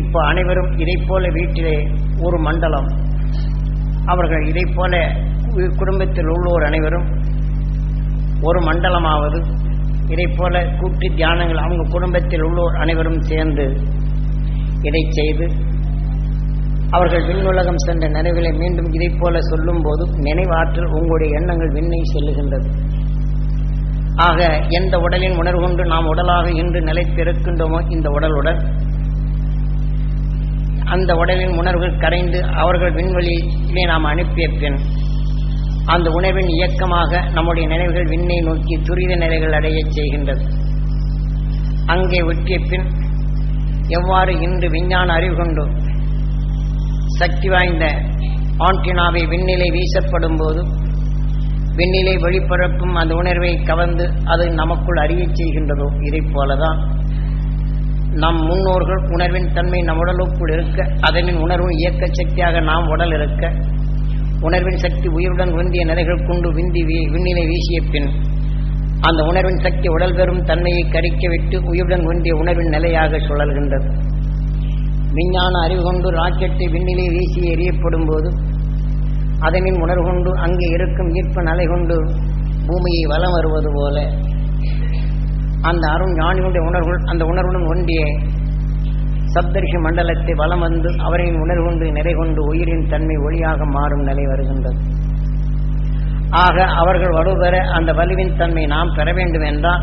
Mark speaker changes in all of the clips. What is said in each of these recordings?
Speaker 1: இப்போ அனைவரும் இதை போல வீட்டிலே ஒரு மண்டலம். அவர்கள் இதை போல குடும்பத்தில் உள்ளோர் அனைவரும் ஒரு மண்டலமாவது இதை போல கூட்டு தியானங்கள் அவங்க குடும்பத்தில் உள்ளோர் அனைவரும் சேர்ந்து இதை செய்து அவர்கள் விண்ணுலகம் சென்ற நினைவுகளை மீண்டும் இதை போல சொல்லும்போது நினைவாற்றல் உங்களுடைய எண்ணங்கள் விண்ணை செல்லுகின்றது. ஆக எந்த உடலின் உணர்வு கொண்டு நாம் உடலாக இன்று நிலைத்திருக்கின்றோமோ இந்த உடலுடன் அந்த உடவின் உணர்வுகள் கரைந்து அவர்கள் விண்வெளியிலே நாம் அனுப்பிய பின் அந்த உணர்வின் இயக்கமாக நம்முடைய நினைவுகள் விண்ணை நோக்கி துரித நிலைகள் அடையச் செய்கின்றது. அங்கே வெட்டிய பின் எவ்வாறு இன்று விஞ்ஞான அறிவு கொண்டு சக்தி வாய்ந்த ஆண்டினாவை விண்ணிலை வீசப்படும் போது விண்ணிலை வெளிப்பரப்பும் அந்த உணர்வை கவர்ந்து அது நமக்குள் அறியச் செய்கின்றதோ இதைப் போலதான் நம் முன்னோர்கள் உணர்வின் தன்மை நம் உடலுக்குள் இருக்க அதனின் உணர்வு இயக்க சக்தியாக நாம் உடல் இருக்க உணர்வின் சக்தி உயிருடன் விந்திய நிலைகள் கொண்டு விந்தி வீ- விண்ணிலை வீசிய பின் அந்த உணர்வின் சக்தி உடல் பெறும் தன்மையை கடிக்கவிட்டு உயிருடன் ஒன்றிய உணர்வின் நிலையாக சுழல்கின்றது. விஞ்ஞான அறிவு கொண்டு ராக்கெட்டை விண்ணிலே வீசி எறியப்படும் போது அதனின் உணர்வு கொண்டு அங்கே இருக்கும் ஈர்ப்பு நிலை கொண்டு பூமியை வலம் வருவது போல அந்த அருண் ஞானியுடைய உணர்வுகள் அந்த உணர்வுடன் ஒன்றிய சப்தரிஷி மண்டலத்தை வலம் வந்து அவரின் உணர்வு கொண்டு நிறை கொண்டு உயிரின் தன்மை ஒளியாக மாறும் நிலை வருகின்றது. ஆக அவர்கள் வலுபெற அந்த வலுவின் தன்மை நாம் பெற வேண்டும் என்றால்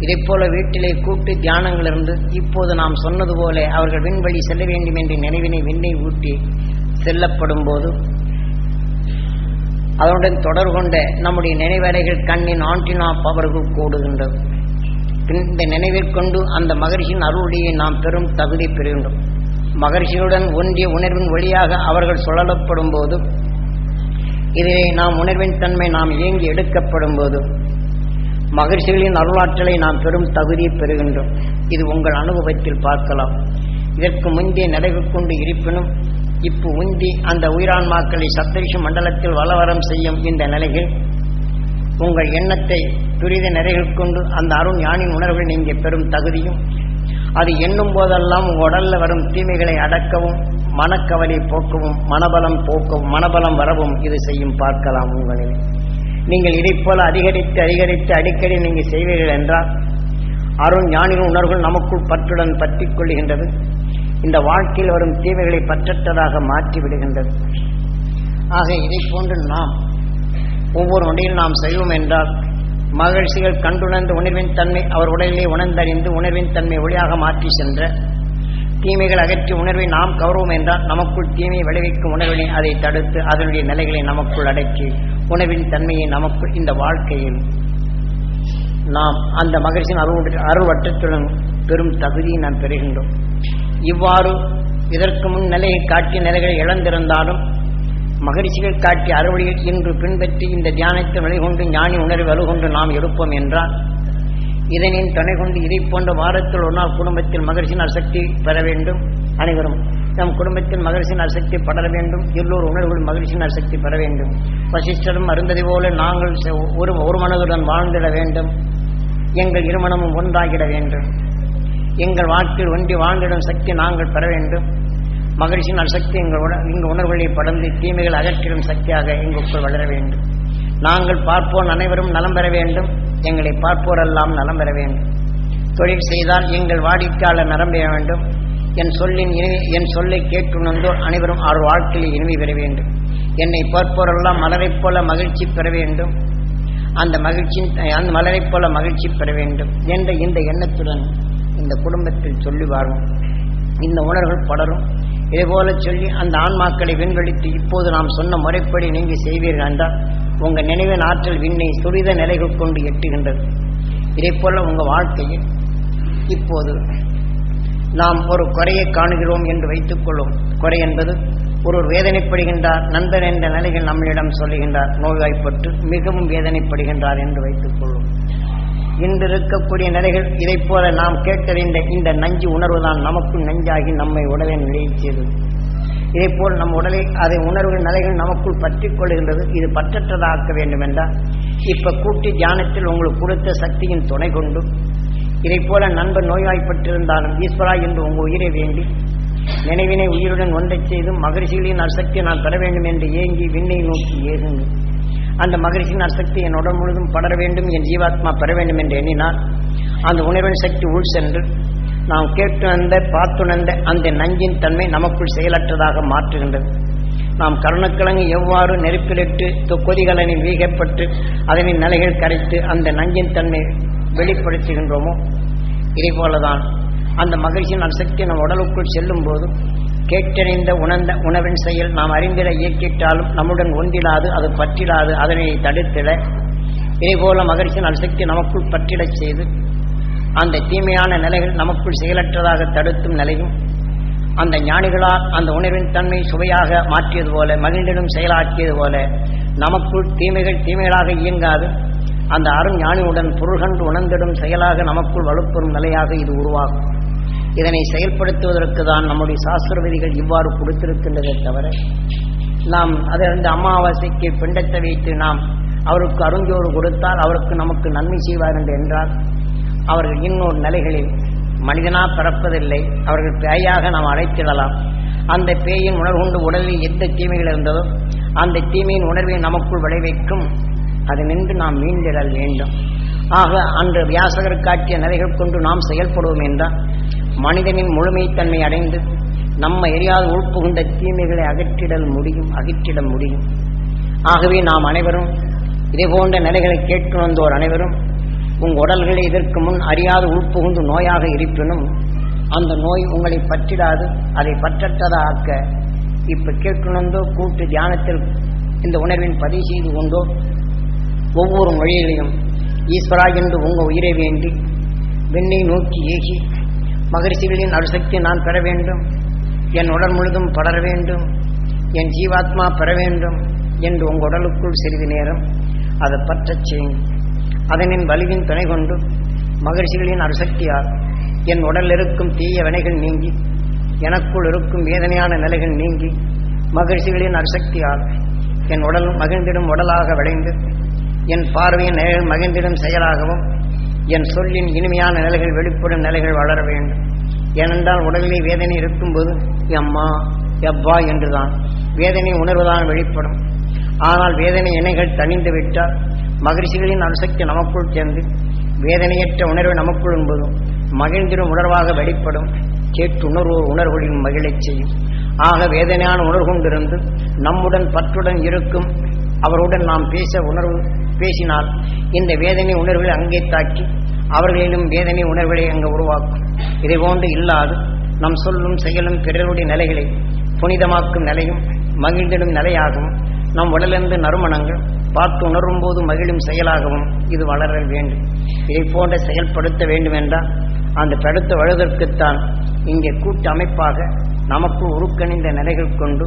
Speaker 1: இதைப் போல வீட்டிலே கூட்டு தியானங்களிலிருந்து இப்போது நாம் சொன்னது போல அவர்கள் விண்வழி செல்ல வேண்டும் என்ற நினைவினை விண்ணை ஊட்டி செல்லப்படும் போது அதனுடன் தொடர்பு கொண்ட நம்முடைய நினைவறைகள் கண்ணின் ஆண்டினா பவர்கள் கூடுகின்றது. இந்த நினைவிற்கொண்டு அந்த மகர்ஷியின் அருளியை நாம் பெரும் தகுதி பெறுகின்றோம். மகர்ஷியுடன் ஒன்றிய உணர்வின் வழியாக அவர்கள் சுழலப்படும் போது இதிலே நாம் உணர்வின் தன்மை நாம் இயங்கி எடுக்கப்படும் போது மகிழ்ச்சிகளின் அருளாற்றலை நாம் பெரும் தகுதியை பெறுகின்றோம். இது உங்கள் அனுபவத்தில் பார்க்கலாம். இதற்கு முந்தைய நிலைவு கொண்டு இருப்பினும் இப்போ உந்தி அந்த உயிரான்மாக்களை சப்தரிஷ மண்டலத்தில் வளவரம் செய்யும் இந்த நிலையில் உங்கள் எண்ணத்தை துரித நிறைகள் கொண்டு அந்த அருண் ஞானின் உணர்வுகள் நீங்கள் பெறும் தகுதியும் அது எண்ணும் போதெல்லாம் உங்கள் உடல்ல வரும் தீமைகளை அடக்கவும் மனக்கவலை போக்கவும் மனபலம் போக்கவும் மனபலம் வரவும் இது செய்யும் பார்க்கலாம் உங்களில் நீங்கள் இதைப்போல அதிகரித்து அதிகரித்து அடிக்கடி நீங்கள் செய்வீர்கள் என்றால் அருண் ஞானிகள் உணர்வுகள் நமக்குள் பற்றுடன் பற்றி கொள்கின்றது இந்த வாழ்க்கையில் வரும் தீமைகளை பற்றற்றதாக மாற்றி விடுகின்றது. ஆக இதைப் போன்று நாம் ஒவ்வொரு நொடியில் நாம் செய்வோம் என்றால் மகிழ்ச்சிகள் கண்டுணர்ந்து உணர்வின் தன்மை அவர் உடலிலே உணர்ந்தறிந்து உணர்வின் தன்மை ஒளியாக மாற்றி சென்ற தீமைகள் அகற்றி உணர்வை நாம் கௌரவம் என்றால் நமக்குள் தீமையை விளைவிக்கும் உணர்வினை அதை தடுத்து அதனுடைய நிலைகளை நமக்குள் அடக்கி உணர்வின் தன்மையை நமக்குள் இந்த வாழ்க்கையில் நாம் அந்த மகிழ்ச்சியின் அருள் அருள்வற்றத்துடன் பெரும் தகுதியை நாம் பெறுகின்றோம். இவ்வாறு இதற்கு முன் நிலையை காட்டிய நிலைகளை இழந்திருந்தாலும் மகிழ்ச்சிகள் காட்டிய அறுவடையில் இன்று பின்பற்றி இந்த தியானத்தை நிலைகொண்டு ஞானி உணர்வு வலுகொண்டு நாம் எடுப்போம் என்றால் இதனின் துணை கொண்டு இதை போன்ற வாரத்தில் ஒரு நாள் குடும்பத்தில் மகிழ்ச்சியின் சக்தி பெற வேண்டும். அனைவரும் நம் குடும்பத்தில் மகிழ்ச்சியின் சக்தி படர வேண்டும். எல்லோர் உணர்வுகள் மகிழ்ச்சியின் சக்தி பெற வேண்டும். வசிஷ்டரும் அருந்ததை போல நாங்கள் ஒரு ஒரு மனதுடன் வாழ்ந்திட வேண்டும். எங்கள் இருமணமும் ஒன்றாகிட வேண்டும். எங்கள் வாழ்க்கையில் ஒன்றி வாழ்ந்திடும் சக்தி நாங்கள் பெற வேண்டும். மகிழ்ச்சியின் சக்தி எங்கள் உண எங்கள் உணர்வுகளை படர்ந்து தீமைகள் அகற்றிடும் சக்தியாக எங்களுக்குள் வளர வேண்டும். நாங்கள் பார்ப்போர் அனைவரும் நலம் பெற வேண்டும். எங்களை பார்ப்போரெல்லாம் நலம் பெற வேண்டும். தொழில் செய்தால் எங்கள் வாடிக்கையாளர் நலம் பெற வேண்டும். என் சொல்லின் இனிமை என் சொல்லை கேட்டுணர்ந்தோர் அனைவரும் அவர் வாழ்க்கையில் இனிமை பெற வேண்டும். என்னை பார்ப்போரெல்லாம் மலரைப் போல மகிழ்ச்சி பெற வேண்டும். அந்த மகிழ்ச்சியின் அந்த மலரைப் போல மகிழ்ச்சி பெற வேண்டும் என்ற இந்த எண்ணத்துடன் இந்த குடும்பத்தில் சொல்லி வாழும் இந்த உணர்வுகள் படரும். இதுபோல சொல்லி அந்த ஆன்மாக்களை விண்வெளித்து இப்போது நாம் சொன்ன முறைப்படி நீங்கள் செய்வீர்கள் என்றால் உங்கள் நினைவின் ஆற்றல் விண்ணை துரித நிலைகள் கொண்டு எட்டுகின்றது. இதைப்போல உங்கள் வாழ்க்கையில் இப்போது நாம் ஒரு குறையை காணுகிறோம் என்று வைத்துக்கொள்ளும். குறை என்பது ஒருவர் வேதனைப்படுகின்றார் நண்பன் என்ற நிலையில் நம்மளிடம் சொல்லுகின்றார் நோய்வாய்ப்பட்டு மிகவும் வேதனைப்படுகின்றார் என்று வைத்துக்கொள்ளும். இன்று இருக்கக்கூடிய நிலைகள் இதைப் போல நாம் கேட்டறிந்த இந்த நஞ்சு உணர்வு தான் நமக்கும் நஞ்சாகி நம்மை உடலை நிலையிச்சது செய்தது. இதைப்போல் நம் உடலை அதை உணர்வு நிலைகள் நமக்குள் பற்றி கொள்கின்றது இது பற்றற்றதாக்க வேண்டும் என்றால் இப்ப கூட்டி தியானத்தில் உங்களுக்கு கொடுத்த சக்தியின் துணை கொண்டு இதைப் போல நண்பர் நோய்வாய்ப்பட்டிருந்தாலும் ஈஸ்வரா என்று உங்கள் உயிரை வேண்டி நினைவினை உயிருடன் ஒன்றை செய்து மகரிஷிகளின் அசக்தியை நான் பெற வேண்டும் என்று ஏங்கி விண்ணை நோக்கி ஏறுங்கள். அந்த மகரிஷியின் அசக்தி என் உடல் முழுதும் படர வேண்டும் என் ஜீவாத்மா பெற வேண்டும் என்று எண்ணினால் அந்த உணர்வின் சக்தி உள் சென்று நாம் கேட்டுணர்ந்த பார்த்துணர்ந்த அந்த நஞ்சின் தன்மை நமக்குள் செயலற்றதாக மாற்றுகின்றது நாம் கருணக்கிழங்கு எவ்வாறு நெருப்பிலிட்டு தொ- வீகப்பட்டு அதனின் நிலைகள் கரைத்து அந்த நஞ்சின் தன்மை வெளிப்படுத்துகின்றோமோ? இதே போலதான் அந்த மகிழ்ச்சியின் அசக்தி நம் உடலுக்குள் செல்லும் போது கேட்டறிந்த உணர்ந்த உணவின் செயல் நாம் அறிந்திட இயக்கிட்டாலும் நம்முடன் ஒன்றிடாது அது பற்றிடாது அதனை தடுத்திட. இதேபோல மகிழ்ச்சியின் அசக்தி நமக்குள் பற்றிடச் செய்து அந்த தீமையான நிலைகள் நமக்குள் செயலற்றதாக தடுத்தும் நிலையும் அந்த ஞானிகளால் அந்த உணர்வின் தன்மை சுவையாக மாற்றியது போல மகிழ்ந்திடும் செயலாக்கியது போல நமக்குள் தீமைகள் தீமைகளாக இயங்காது. அந்த அரும் ஞானியுடன் பொருள்கண்டு உணர்ந்திடும் செயலாக நமக்குள் வலுப்பெறும் நிலையாக இது உருவாகும். இதனை செயல்படுத்துவதற்கு தான் நம்முடைய சாஸ்திர விதிகள் இவ்வாறு கொடுத்திருக்கின்றதே தவிர நாம் அதிலிருந்து அமாவாசைக்கு பிண்டத்தை வைத்து நாம் அவருக்கு அருஞ்சோறு கொடுத்தால் அவருக்கு நமக்கு நன்மை செய்வார் என்று என்றால் அவர்கள் இன்னொரு நிலைகளில் மனிதனா பிறப்பதில்லை அவர்கள் பேயாக நாம் அழைத்திடலாம். அந்த பேயின் உணர்வுண்டு உடலில் எந்த தீமைகள் இருந்ததோ அந்த தீமையின் உணர்வை நமக்குள் விளைவிக்கும். அது நின்று நாம் மீண்டிடல் வேண்டும். ஆக அன்று வியாசகர் காட்டிய நிலைகள் கொண்டு நாம் செயல்படுவோம் என்றால் மனிதனின் முழுமைத்தன்மை அடைந்து நம்ம எரியாத உள்புகுந்த தீமைகளை அகற்றிடல் முடியும் அகற்றிட முடியும். ஆகவே நாம் அனைவரும் இதே போன்ற நிலைகளை கேட்டு வந்தோர் அனைவரும் உங்கள் உடல்களை இதற்கு முன் அறியாத உள்புகுந்து நோயாக இருப்பினும் அந்த நோய் உங்களை பற்றிடாது அதை பற்றற்றதாக்க ஆக்க கேட்கணுந்தோ கூட்டு தியானத்தில் இந்த உணர்வின் பதிவு செய்து கொண்டோ ஒவ்வொரு மொழியிலையும் ஈஸ்வரா என்று உங்க உயிரை வேண்டி விண்ணை நோக்கி ஏகி மகரிஷிகளின் அருசக்தி நான் பெற வேண்டும். என் உடல் முழுதும் படர வேண்டும். என் ஜீவாத்மா பெற வேண்டும் என்று உங்கள் உடலுக்குள் சிறிது நேரம் அதை பற்றச் செய்யும் அதனின் வலிவின் துணை கொண்டு மகிழ்ச்சிகளின் அருசக்தியால் என் உடலில் இருக்கும் தீய வினைகள் நீங்கி எனக்குள் இருக்கும் வேதனையான நிலைகள் நீங்கி மகிழ்ச்சிகளின் அருசக்தியால் என் உடல் மகிழ்ந்திடும் உடலாக விளைந்து என் பார்வையின் நிலைகள் மகிழ்ந்திடும் செயலாகவும் என் சொல்லின் இனிமையான நிலைகள் வெளிப்படும் நிலைகள் வளர வேண்டும். ஏனென்றால் உடலிலே வேதனை இருக்கும்போது எம்மா எவ்வா என்றுதான். வேதனை உணர்வுதான் வெளிப்படும். ஆனால் வேதனை இணைகள் தணிந்து விட்டால் மகிழ்ச்சிகளின் அணுசக்தி நமக்குள் சேர்ந்து வேதனையற்ற உணர்வு நமக்குள் என்பதும் மகிழ்ந்திடும் உணர்வாக வெளிப்படும். கேட்டு உணர்வு உணர்வுகளின் மகிழச் செய்யும். ஆக வேதனையான உணர்வு கொண்டிருந்து நம்முடன் பற்றுடன் இருக்கும் அவருடன் நாம் பேச உணர்வு பேசினால் இந்த வேதனை உணர்வுகளை அங்கே தாக்கி அவர்களிலும் வேதனை உணர்வுகளை அங்கே உருவாக்கும். இதை போன்று இல்லாது நம் சொல்லும் செயலும் பிறருடைய நிலைகளை புனிதமாக்கும் நிலையும் மகிழ்ந்திடும் நிலையாகவும் நம் உடலிருந்து நறுமணங்கள் பார்த்து உணரும் போது மகிழும் செயலாகவும் இது வளர வேண்டும். இதை போன்ற செயல்படுத்த வேண்டும் என்றால் அந்த படுத்த வழுதற்குத்தான் இங்கே கூட்டு அமைப்பாக நமக்கு உருக்கணிந்த நிலைகள் கொண்டு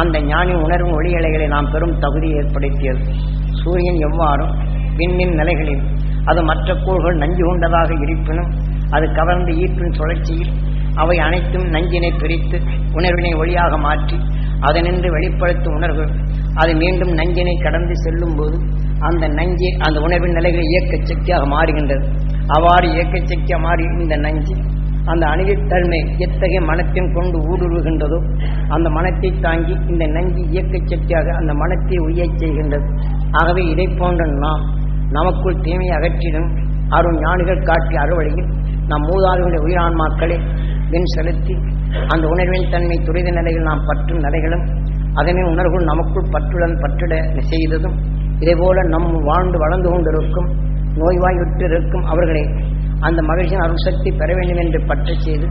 Speaker 1: அந்த ஞானி உணர்வு ஒளியலைகளை நாம் பெரும் தகுதி ஏற்படுத்தியது. சூரியன் எவ்வாறும் விண்ணின் நிலைகளில் அது மற்ற கூறுகள் நஞ்சு கொண்டதாக இருப்பினும் அது கவர்ந்து ஈர்ப்பின் சுழற்சியில் அவை அனைத்தும் நஞ்சினை பிரித்து உணர்வினை ஒளியாக மாற்றி அதனின்று வெளிப்படுத்தும் உணர்வு அது மீண்டும் நஞ்சினை கடந்து செல்லும் போது அந்த நஞ்சு அந்த உணர்வின் நிலைகளை இயக்க சக்தியாக மாறுகின்றது. அவ்வாறு இயக்க சக்தியாக மாறி இந்த நஞ்சு அந்த அணுகித்தன்மை எத்தகைய மனத்தின் கொண்டு ஊடுருவுகின்றதோ அந்த மனத்தை தாங்கி இந்த நஞ்சு இயக்க சக்தியாக அந்த மனத்தை உய்யச் செய்கின்றது. ஆகவே இதை போன்ற நாம் நமக்குள் தீமையை அகற்றிடும் அருண் ஞானிகள் காட்டிய அறுவழியில் நம் மூதாதைகளுடைய உயிரான்மாக்களை வின் செலுத்தி அந்த உணர்வின் தன்மை துரித நிலையில் நாம் பற்றும் நிலைகளும் அதனை உணர்வு நமக்குள் பற்றுடன் பற்றிட செய்ததும் இதேபோல நம் வாழ்ந்து வளர்ந்து கொண்டிருக்கும் நோய்வாயுற்றிருக்கும் அவர்களை அந்த மகிழ்ச்சியின் அருள் சக்தி பெற வேண்டும் என்று பற்றச் செய்து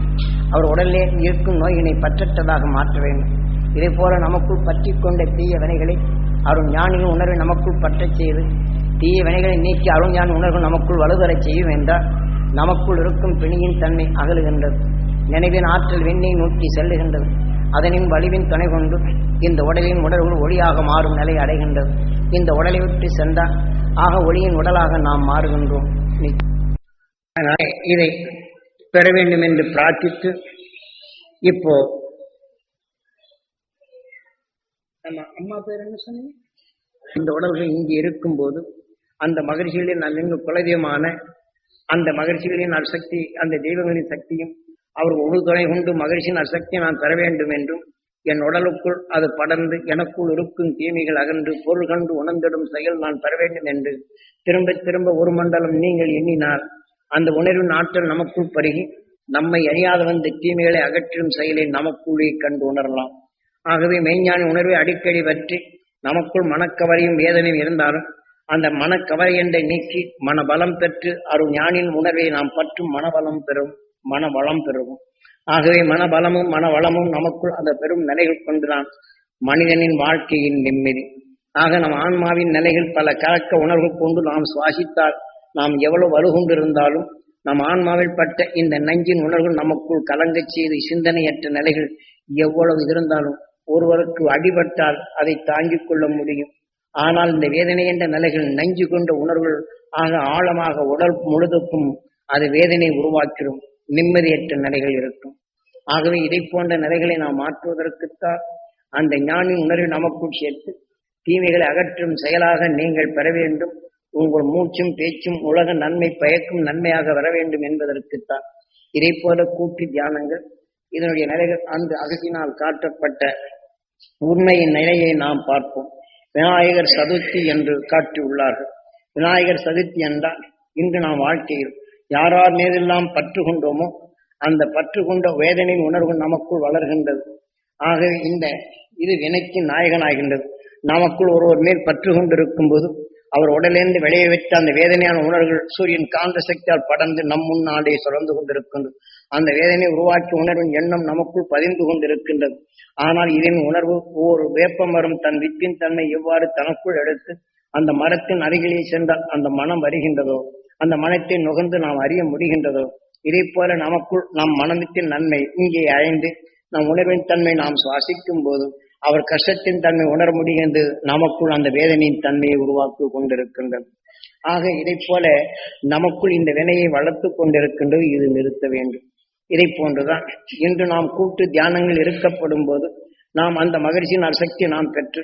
Speaker 1: அவர் உடலிலே இருக்கும் நோயினை பற்றற்றதாக மாற்ற வேண்டும். இதே போல நமக்குள் பற்றி கொண்ட தீய வினைகளை அருள் ஞானியின் உணர்வை நமக்குள் பற்றச் செய்து தீய வினைகளை நீக்கி அருள் ஞான உணர்வு நமக்குள் வலுதரச் செய்யும் என்றால் நமக்குள் இருக்கும் பிணியின் தன்மை அகலுகின்றது. நினைவின் ஆற்றல் விண்ணை நோக்கி செல்லுகின்றது. அதனின் வலிவின் துணை கொண்டு இந்த உடலின் உடல்கள் ஒளியாக மாறும் நிலை அடைகின்றது. இந்த உடலை விட்டு சென்றால் ஆக ஒளியின் உடலாக நாம் மாறுகின்றோம். அதனால இதை பெற வேண்டும் என்று பிரார்த்தித்து இப்போ நம்ம அம்மா பேர் என்ன சொன்னீங்க? இந்த உடல்கள் இங்கே இருக்கும்போது அந்த மகிழ்ச்சிகளில் நான் இங்கு குலதெய்வமான அந்த மகிழ்ச்சிகளின் அசக்தி அந்த தெய்வங்களின் சக்தியும் அவர் ஒரு துணை கொண்டு மகிழ்ச்சியின் அசக்தியை நான் பெற வேண்டும் என்றும் என் உடலுக்குள் அது படர்ந்து எனக்குள் இருக்கும் தீமைகள் அகன்று பொருள் கண்டு உணர்ந்திடும் செயல் நான் பெற வேண்டும் என்று திரும்ப திரும்ப ஒரு மண்டலம் நீங்கள் எண்ணினால் அந்த உணர்வின் ஆற்றல் நமக்குள் பருகி நம்மை அறியாத வந்த தீமைகளை அகற்றும் செயலை நமக்குள்ளே கண்டு உணரலாம். ஆகவே மெய்ஞான உணர்வை அடிக்கடி பற்றி நமக்குள் மனக்கவரையும் வேதனையும் இருந்தாலும் அந்த மனக்கவரை என்றை நீக்கி மனபலம் பெற்று அருள் ஞானின் உணர்வை நாம் பற்றும் மனபலம் பெறும் மனவளம் பெறுவோம். ஆகவே மனபலமும் மனவளமும் நமக்குள் அந்த பெரும் நிலைகள் கொண்டுதான் மனிதனின் வாழ்க்கையின் நிம்மதி. ஆக நம் ஆன்மாவின் நிலைகள் பல கலக்க உணர்வு கொண்டு நாம் சுவாசித்தால் நாம் எவ்வளவு வலுகொண்டிருந்தாலும் நம் ஆன்மாவில் பட்ட இந்த நஞ்சின் உணர்வு நமக்குள் கலங்கச் செய்து சிந்தனையற்ற நிலைகள் எவ்வளவு இருந்தாலும் ஒருவருக்கு அடிபட்டால் அதை தாங்கிக் கொள்ள முடியும். ஆனால் இந்த வேதனை என்ற நிலைகள் நஞ்சு கொண்ட உணர்வுகள் ஆக ஆழமாக உடல் முழுதுக்கும் அது வேதனை உருவாக்கிடும். நிம்மதியற்ற நிலைகள் இருக்கும். ஆகவே இதை போன்ற நிலைகளை நாம் மாற்றுவதற்குத்தான் அந்த ஞானின் உணர்வு நமக்குள் சேர்த்து தீமைகளை அகற்றும் செயலாக நீங்கள் பெற வேண்டும். உங்கள் மூச்சும் பேச்சும் உலக நன்மை பயக்கும் நன்மையாக வர வேண்டும் என்பதற்குத்தான். இதை போல கூட்டு தியானங்கள் இதனுடைய நிலைகள் அந்த அகத்தினால் காட்டப்பட்ட உண்மையின் நிலையை நாம் பார்ப்போம். விநாயகர் சதுர்த்தி என்று காட்டியுள்ளார்கள். விநாயகர் சதுர்த்தி என்றால் இன்று நாம் வாழ்க்கையில் யாரார் மீதெல்லாம் பற்று கொண்டோமோ அந்த பற்று கொண்ட வேதனையின் உணர்வு நமக்குள் வளர்கின்றது. ஆகவே இந்த இது வினைக்கு நாயகனாகின்றது. நமக்குள் ஒருவர் மேல் பற்று கொண்டிருக்கும் போது அவர் உடலிருந்து வெளியே வைத்த அந்த வேதனையான உணர்வுகள் சூரியன் காந்த சக்தியால் படர்ந்து நம் முன்னாலே சுரந்து கொண்டிருக்கின்றது. அந்த வேதனை உருவாக்கி உணர்வின் எண்ணம் நமக்குள் பதிந்து கொண்டிருக்கின்றது. ஆனால் இதன் உணர்வு ஒவ்வொரு வேப்ப மரம் தன் வித்தின் தன்மை எவ்வாறு தனக்குள் எடுத்து அந்த மரத்தின் அருகிலே சென்றால் அந்த மனம் வருகின்றதோ அந்த மனத்தை நுகர்ந்து நாம் அறிய முடிகின்றதோ இதை போல நமக்குள் நம் மனத்தின் நன்மை இங்கே அழைந்து நம் உணர்வின் தன்மை நாம் சுவாசிக்கும் போது அவர் கஷ்டத்தின் தன்மை உணர முடிகின்றது நமக்குள் அந்த வேதனையின் தன்மையை உருவாக்கி கொண்டிருக்கின்றது. ஆக இதை போல நமக்குள் இந்த வினையை வளர்த்து கொண்டிருக்கின்றது இது நிறுத்த வேண்டும். இதை போன்றுதான் இன்று நாம் கூட்டு தியானங்கள் இருக்கப்படும் போது நாம் அந்த மகிழ்ச்சியின் அசக்தி நாம் பெற்று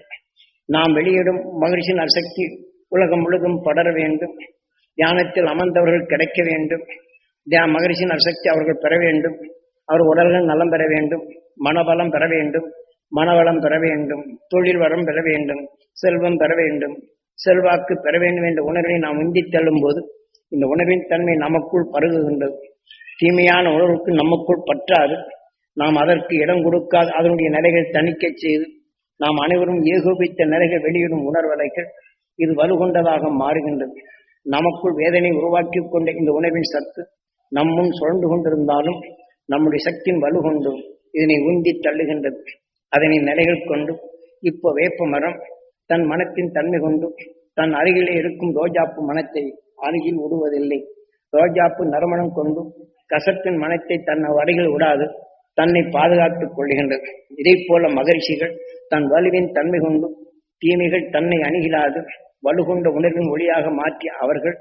Speaker 1: நாம் வெளியிடும் மகிழ்ச்சியின் அசக்தி உலகம் முழுதும் படர வேண்டும் தியானத்தில் அமர்ந்தவர்கள் கிடைக்க வேண்டும் தியா மகிழ்ச்சியின் அசக்தி அவர்கள் பெற வேண்டும் அவர் உடல்கள் நலம் பெற வேண்டும் மனபலம் பெற வேண்டும் மனவளம் பெற வேண்டும் தொழில் வரம் பெற வேண்டும் செல்வம் பெற வேண்டும் செல்வாக்கு பெற வேண்டும் என்ற உணர்வை நாம் உந்தி தள்ளும் போது இந்த உணர்வின் தன்மை நமக்குள் பருகுகின்றது. தீமையான உணர்வுக்கு நமக்குள் பற்றாது. நாம் அதற்கு இடம் கொடுக்காது அதனுடைய நிலைகள் தணிக்கச் செய்து நாம் அனைவரும் ஏகோபித்த நிலைகள் வெளியிடும் உணர்வலைகள் இது வலுகொண்டதாக மாறுகின்றது. நமக்குள் வேதனை உருவாக்கி கொண்ட இந்த உணர்வின் சத்து நம்முன் சுழண்டு கொண்டிருந்தாலும் நம்முடைய சக்தியின் வலுகொண்டு இதனை உந்தி தள்ளுகின்றது. அதனை நிலைகள் கொண்டு இப்போ வேப்ப மரம் தன் மனத்தின் தன்மை கொண்டு தன் அருகிலே இருக்கும் ரோஜாப்பு மனத்தை அருகில் விடுவதில்லை ரோஜாப்பு நறுமணம் கொண்டு கசப்பின் மனத்தை தன் அருகில் விடாது தன்னை பாதுகாத்துக் கொள்கின்றது இதை போல மகரிஷிகள் தன் வலுவின் தன்மை கொண்டு தீமைகள் தன்னை அணுகிலாது வலுகொண்ட உணர்வின் ஒளியாக மாற்றி அவர்கள்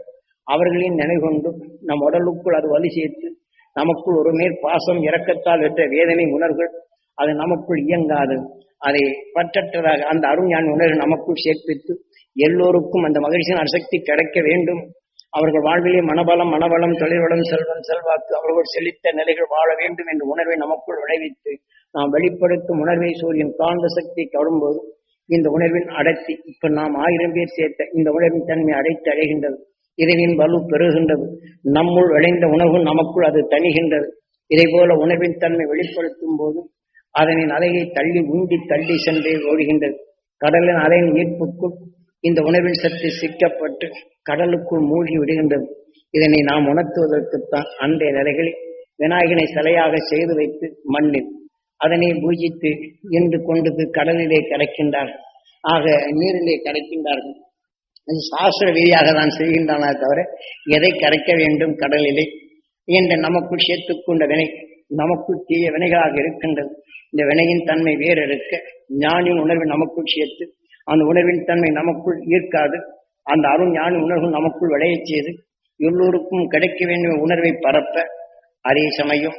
Speaker 1: அவர்களின் நினைகொண்டு நம் உடலுக்குள் அது வலு சேர்த்து நமக்குள் ஒரு மேற் பாசம் இரக்கத்தால் வெற்ற வேதனை உணர்வுகள் அது நமக்குள் இயங்காது. அதை பற்றற்றதாக அந்த அருஞான் உணர்வு நமக்குள் சேர்ப்பித்து எல்லோருக்கும் அந்த மகிழ்ச்சியின் அசக்தி கிடைக்க வேண்டும். அவர்கள் வாழ்விலே மனபலம் மனவளம் தொழில்வளம் செல்வம் செல்வாக்கு அவர்கள் செழித்த நிலைகள் வாழ வேண்டும் என்ற உணர்வை நமக்குள் விளைவித்து நாம் வெளிப்படுத்தும் உணர்வை சூரியன் காந்த சக்தி கவரும்போது இந்த உணர்வின் அடர்த்தி இப்ப நாம் ஆயிரம் பேர் சேர்த்த இந்த உணர்வின் தன்மை அடைத்து அடைகின்றது. இதனின் வலு பெறுகின்றது நம்முள் விளைந்த உணவு நமக்குள் அது தணிகின்றது. இதை போல உணர்வின் தன்மை வெளிப்படுத்தும் போது அதனின் அலையை தள்ளி உந்தி தள்ளி சென்று ஓடுகின்றது. கடலின் அலையின் ஈர்ப்புக்குள் இந்த உணர்வின் சக்தி சிக்கப்பட்டு கடலுக்குள் மூழ்கி விடுகின்றது. இதனை நாம் உணர்த்துவதற்குத்தான் அன்றைய நிலைகளில் விநாயகனை சிலையாக செய்து வைத்து மண்ணில் அதனை பூஜித்து என்று கொண்டு கடலிலே கரைக்கின்றார்கள். ஆக நீரிலே கரைக்கின்றார்கள். அது சாஸ்திர ரீதியாக தான் செய்கின்றன தவிர எதை கரைக்க வேண்டும் கடலிலே? என்ற நமக்குள் சேர்த்துக்கொண்ட வினை நமக்குள் தீய வினைகளாக இருக்கின்றது. இந்த வினையின் தன்மை வேறெடுக்க ஞானின் உணர்வு நமக்குள் சேர்த்து அந்த உணர்வின் தன்மை நமக்குள் ஈர்க்காது. அந்த அருண் ஞானி உணர்வு நமக்குள் விளையச் செய்து எல்லோருக்கும் கிடைக்க வேண்டிய உணர்வை பரப்ப அதே சமயம்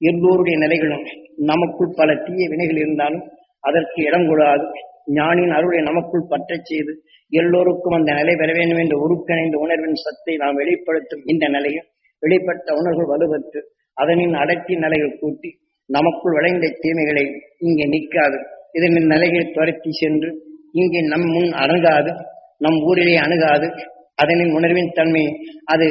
Speaker 1: எல்லோருடைய நிலைகளும் நமக்குள் பல தீய வினைகள் இருந்தாலும் அதற்கு இடம் கொடாது. ஞானின் அருளை நமக்குள் பற்றச் செய்து எல்லோருக்கும் அந்த நிலை பெற வேண்டும் என்ற ஒருங்கிணைந்த உணர்வின் சத்தை நாம் வெளிப்படுத்தும் இந்த நிலையில் வெளிப்பட்ட உணர்வு வலுவற்று அதனின் அடக்கி நிலையில் கூட்டி நமக்குள் விளைந்த தீமைகளை இங்கே நிற்காது இதனின் நிலைகளை துரத்தி சென்று இங்கே நம் முன் அணுகாது நம் ஊரிலே அணுகாது. அதனின் உணர்வின் தன்மை அது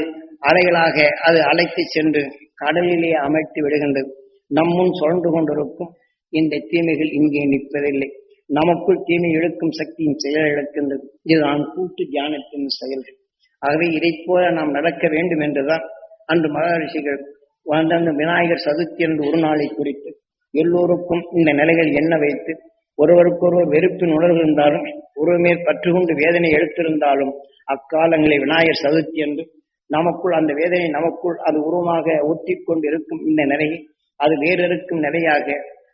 Speaker 1: அலைகளாக அது அழைத்து சென்று கடலிலே அமைத்து விடுகின்றது. நம் முன் சுழன்று கொண்டிருக்கும் இந்த தீமைகள் இங்கே நிற்பதில்லை. நமக்குள் தீமை இழுக்கும் சக்தியின் செயல் இழக்கின்றது. இதுதான் கூட்டு தியானத்தின் செயல்கள். ஆகவே இதை போல நாம் நடக்க வேண்டும் என்றுதான் அன்று மகரிஷிகள் வந்தந்த விநாயகர் சதுர்த்தி என்று ஒரு நாளை குறித்து எல்லோருக்கும் இந்த நிலைகள் எண்ண வைத்து ஒருவருக்கொருவர் வெறுப்பின் உணர்வு இருந்தாலும் ஒருவர் பற்று கொண்டு வேதனை எடுத்திருந்தாலும் அக்காலங்களை விநாயகர் சதுர்த்தி என்று நமக்குள் அந்த வேதனை நமக்குள் அது உருவமாக ஒட்டி கொண்டு இருக்கும் இந்த நிலையை அது வேறிருக்கும் நிலையாக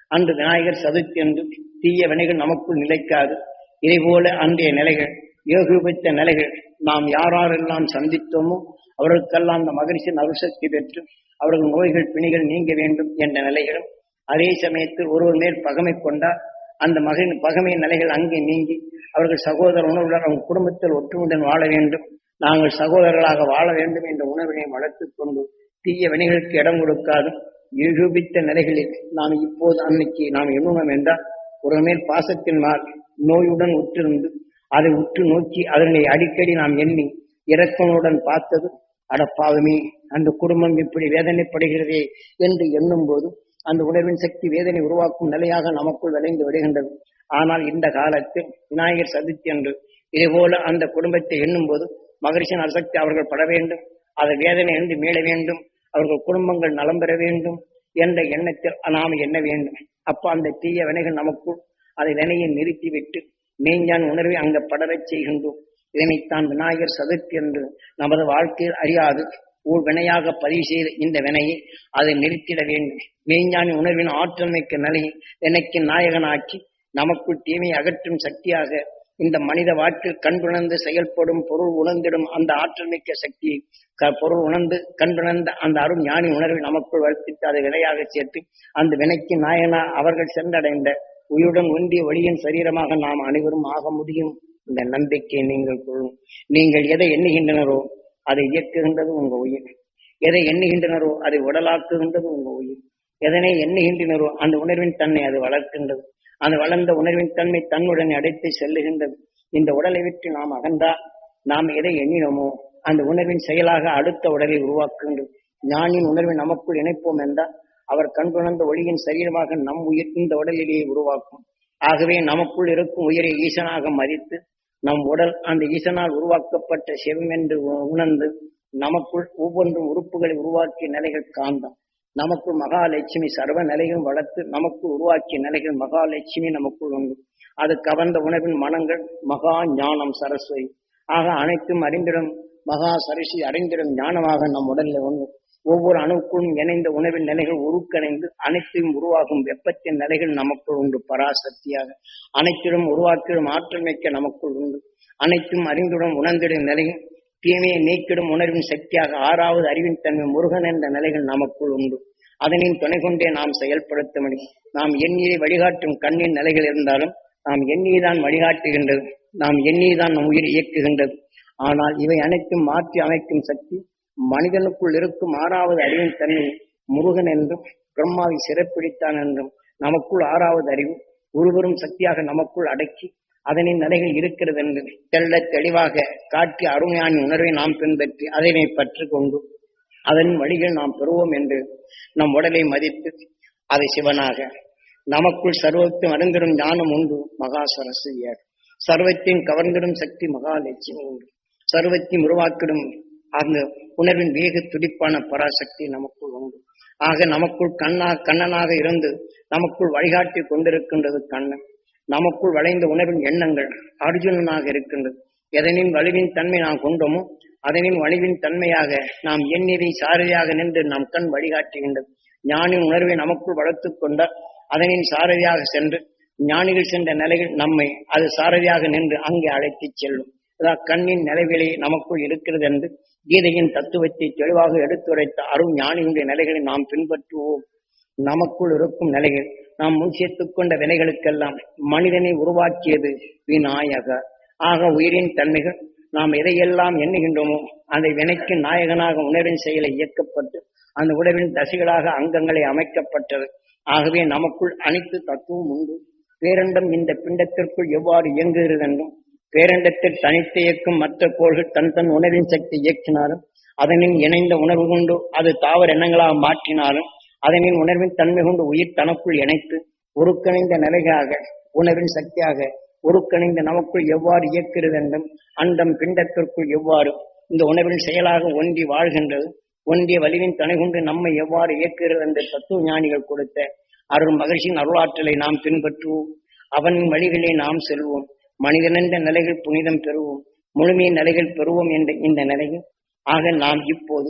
Speaker 1: அன்று விநாயகர் சதுர்த்தி என்று தீய வினைகள் நமக்குள் நிலைக்காது. இதே போல அன்றைய நிலைகள் ஏகோபித்த நிலைகள் நாம் யாரெல்லாம் சந்தித்தோமோ அவர்களுக்கெல்லாம் அந்த மகிழ்ச்சியின் அருசக்தி பெற்று அவர்கள் நோய்கள் பிணிகள் நீங்க வேண்டும் என்ற நிலைகளும் அதே சமயத்தில் ஒருவர் மேல் பகமை கொண்டால் அந்த மகிழ் பகமை நிலைகள் அங்கே நீங்கி அவர்கள் சகோதர உணர்வுடன் அவங்க குடும்பத்தில் ஒற்றுமுடன் வாழ வேண்டும். நாங்கள் சகோதரர்களாக வாழ வேண்டும் என்ற உணர்வினை வளர்த்துக் கொண்டு தீய வினைகளுக்கு இடம் கொடுக்காது. நிரூபித்த நிலைகளில் நாம் இப்போது அன்னைக்கு நாம் எண்ணுவோம் என்றால் ஒரு மேல் பாசத்தின் மேல் நோயுடன் உற்றிருந்து அதை உற்று நோக்கி அதனை அடிக்கடி நாம் எண்ணி இறக்கனுடன் பார்த்தது அடப்பாவமே அந்த குடும்பம் இப்படி வேதனைப்படுகிறதே என்று எண்ணும் போது அந்த உணர்வின் சக்தி வேதனை உருவாக்கும் நிலையாக நமக்குள் விளைந்து விடுகின்றது. ஆனால் இந்த காலத்தில் விநாயகர் சதுர்த்தி என்று இதேபோல அந்த குடும்பத்தை எண்ணும் போது மகரிஷன் அசக்தி அவர்கள் பட வேண்டும் அதை வேதனை என்று மீள வேண்டும் அவர்கள் குடும்பங்கள் நலம் பெற வேண்டும் என்ற எண்ணத்தில் நாம் எண்ண வேண்டும். அப்ப அந்த தீய வினைகள் நமக்குள் அதை வினையை நிறுத்திவிட்டு மெய்ஞான் உணர்வை அங்க படரச் செய்கின்றோம். இதனைத்தான் விநாயகர் சதுர்த்தி என்று நமது வாழ்க்கையில் அறியாது. ஊர் வினையாக பதிவு செய்த இந்த வினையை அதை நிறுத்திட வேண்டும். மெய்ஞானி உணர்வின் ஆற்றல் மிக்க நிலையை வினைக்கு நாயகனாக்கி நமக்குள் தீமை அகற்றும் சக்தியாக இந்த மனித வாழ்க்கையில் கண்டுணர்ந்து செயல்படும் பொருள் உணர்ந்திடும் அந்த ஆற்றல் மிக்க சக்தியை க- பொருள் உணர்ந்து கண்டுணர்ந்த அந்த அருண் ஞானி உணர்வை நமக்குள் வளர்த்திட்டு அதை வினையாக சேர்த்து அந்த வினைக்கு நாயனா அவர்கள் சென்றடைந்த உயிருடன் ஒன்றிய ஒளியின் சரீரமாக நாம் அனைவரும் ஆக முடியும். இந்த நம்பிக்கை நீங்கள் கொள்ளும். நீங்கள் எதை எண்ணுகின்றனரோ அதை இயக்குகின்றது உங்க உயிர். எதை எண்ணுகின்றனரோ அதை உடலாக்குகின்றது உங்க உயிர். எதனை எண்ணுகின்றனரோ அந்த உணர்வின் தன்மை அது வளர்க்கின்றது. அந்த வளர்ந்த உணர்வின் தன்மை தன்னுடன் அடைத்து செல்லுகின்றது. இந்த உடலை விட்டு நாம் அகந்தா நாம் எதை எண்ணினோமோ அந்த உணர்வின் செயலாக அடுத்த உடலை உருவாக்குகின்றது. ஞானின் உணர்வை நமக்குள் இணைப்போம் என்றால் அவர் கண்புணர்ந்த ஒளியின் சரீரமாக நம் உயிர் இந்த உடலிலேயே உருவாக்கும். ஆகவே நமக்குள் இருக்கும் உயிரை ஈசனாக மதித்து நம் உடல் அந்த ஈசனால் உருவாக்கப்பட்ட சிவம் என்று உணர்ந்து நமக்குள் ஒவ்வொன்றும் உறுப்புகளை உருவாக்கிய நிலைகள் காந்தம். நமக்குள் மகாலட்சுமி சர்வ நிலையும் வளர்த்து நமக்குள் உருவாக்கிய நிலைகள் மகாலட்சுமி நமக்குள் உண்டு. அது கவர்ந்த உணவின் மனங்கள் மகா ஞானம் சரஸ்வதி. ஆக அனைத்தும் அறிந்திடும் மகா சரஸ்வதி அறிந்திடும் ஞானமாக நம் உடலில் உண்டு. ஒவ்வொரு அணுக்களும் இணைந்த உணவின் நிலைகள் உருக்கணைந்து அனைத்தையும் உருவாகும் வெப்பத்தின் நிலைகள் நமக்குள் உண்டு. பராசக்தியாக. அனைத்திலும் உருவாக்கிடும் ஆற்றல் மிக்க நமக்குள் உண்டு. அனைத்தும் அறிந்துடன் உணர்ந்திடும் நிலையும் தீமையை நீக்கிடும் உணர்வின் சக்தியாக ஆறாவது அறிவின் தன்மை முருகன் என்ற நிலைகள் நமக்குள் உண்டு. அதனின் துணை கொண்டே நாம் செயல்படுத்த முடியும் நாம் எண்ணியை வழிகாட்டும் கண்ணின் நிலைகள் இருந்தாலும் நாம் எண்ணியதான் வழிகாட்டுகின்றது. நாம் எண்ணியதான் நம் உயிர் இயக்குகின்றது. ஆனால் இவை அனைத்தும் மாற்றி அமைக்கும் சக்தி மனிதனுக்குள் இருக்கும் ஆறாவது அறிவின் தன்மை முருகன் என்றும் பிரம்மாவை சிறப்பிடித்தான் என்றும் நமக்குள் ஆறாவது அறிவு ஒருவரும் சக்தியாக நமக்குள் அடக்கி அதனின் நிலைகள் இருக்கிறது என்று தெள்ள தெளிவாக காட்டி அருமையான உணர்வை நாம் பின்பற்றி அதனை பற்று கொண்டு அதன் வழிகள் நாம் பெறுவோம் என்று நம் உடலை மதித்து அதை சிவனாக நமக்குள் சர்வத்தையும் அருந்திடும் ஞானம் உண்டு மகா ஏர் சர்வத்தையும் கவர்ந்திடும் சக்தி மகாலட்சுமி உண்டு. சர்வத்தையும் உருவாக்கிடும் அந்த உணர்வின் வேக துடிப்பான பராசக்தி நமக்குள் உண்டு. ஆக நமக்குள் கண்ணா கண்ணனாக இருந்து நமக்குள் வழிகாட்டி கொண்டிருக்கின்றது கண்ணன். நமக்குள் வளைந்த உணர்வின் எண்ணங்கள் அர்ஜுனனாக இருக்கின்றது. எதனின் வலிவின் தன்மை நாம் கொண்டோமோ அதனின் வலிவின் தன்மையாக நாம் எண்ணிதை சாரதியாக நின்று நம் கண் வழிகாட்டுகின்றது. ஞானின் உணர்வை நமக்குள் வளர்த்து கொண்டால் அதனின் சாரதியாக சென்று ஞானிகள் சென்ற நிலையில் நம்மை அது சாரதியாக நின்று அங்கே அழைத்துச் செல்லும். அதாவது கண்ணின் நிலைவிலே நமக்குள் இருக்கிறது என்று கீதையின் தத்துவத்தை தெளிவாக எடுத்துரைத்த அருண் ஞானியுடைய நிலைகளை நாம் பின்பற்றுவோம். நமக்குள் இருக்கும் நிலைகள் நாம் முன் கொண்ட வினைகளுக்கெல்லாம் மனிதனை உருவாக்கியது விநாயக. ஆக உயிரின் தன்மைகள் நாம் எதையெல்லாம் எண்ணுகின்றோமோ அந்த வினைக்கு நாயகனாக உணர்வின் செயலை இயக்கப்பட்டு அந்த உணர்வின் தசைகளாக அங்கங்களை அமைக்கப்பட்டது. ஆகவே நமக்குள் அனைத்து தத்துவம் உண்டு. பேரண்டம் இந்த பிண்டத்திற்குள் எவ்வாறு இயங்குகிறது என்றும் பேரண்டத்தில் தனித்து இயக்கும் மற்ற கோள்கள் தன் தன் உணர்வின் சக்தி இயக்கினாலும் அதனின் இணைந்த உணர்வு கொண்டு அது தாவர எண்ணங்களாக மாற்றினாலும் அதனின் உணர்வின் தன்மை கொண்டு உயிர் தனக்குள் இணைத்து ஒருங்கிணைந்த நிலையாக உணர்வின் சக்தியாக ஒருங்கிணைந்த நமக்குள் எவ்வாறு இயக்கிறது என்றும் அண்டம் பிண்டத்திற்குள் எவ்வாறு இந்த உணர்வின் செயலாக ஒன்றி வாழ்கின்றது ஒன்றிய வலிவின் துணை கொண்டு நம்மை எவ்வாறு இயக்குகிறது என்ற தத்துவ ஞானிகள் கொடுத்த அருள் மகிழ்ச்சியின் அருளாற்றலை நாம் பின்பற்றுவோம். அவனின் வழிகளை நாம் செல்வோம். மனிதனென்ற நிலைகள் புனிதம் பெறுவோம் முழுமையின் நிலைகள் பெறுவோம் என்ற இந்த நிலையில். ஆக நாம் இப்போது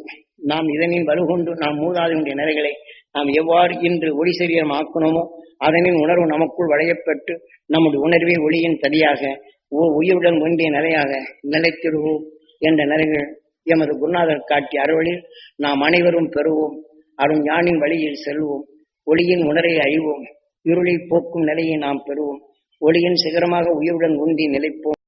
Speaker 1: நாம் இதனின் வலுகொண்டு நாம் மூதாதையுடைய நிலைகளை நாம் எவ்வாறு இன்று ஒளி சரீரம் ஆக்கணுமோ அதனின் உணர்வு நமக்குள் வளையப்பட்டு நம்முடைய உணர்வை ஒளியின் தனியாக ஓ உயிருடன் ஒன்றிய நிலையாக நிலைத்திடுவோம் என்ற நிலைகள் எமது குருநாதர் காட்டிய அறுவழில் நாம் அனைவரும் பெறுவோம். அருண் ஞானின் வழியில் செல்வோம். ஒளியின் உணரை அறிவோம் இருளை போக்கும் நிலையை நாம் பெறுவோம். ஒளியின் சிகரமாக உயிருடன் உந்தி நிலைப்போம்.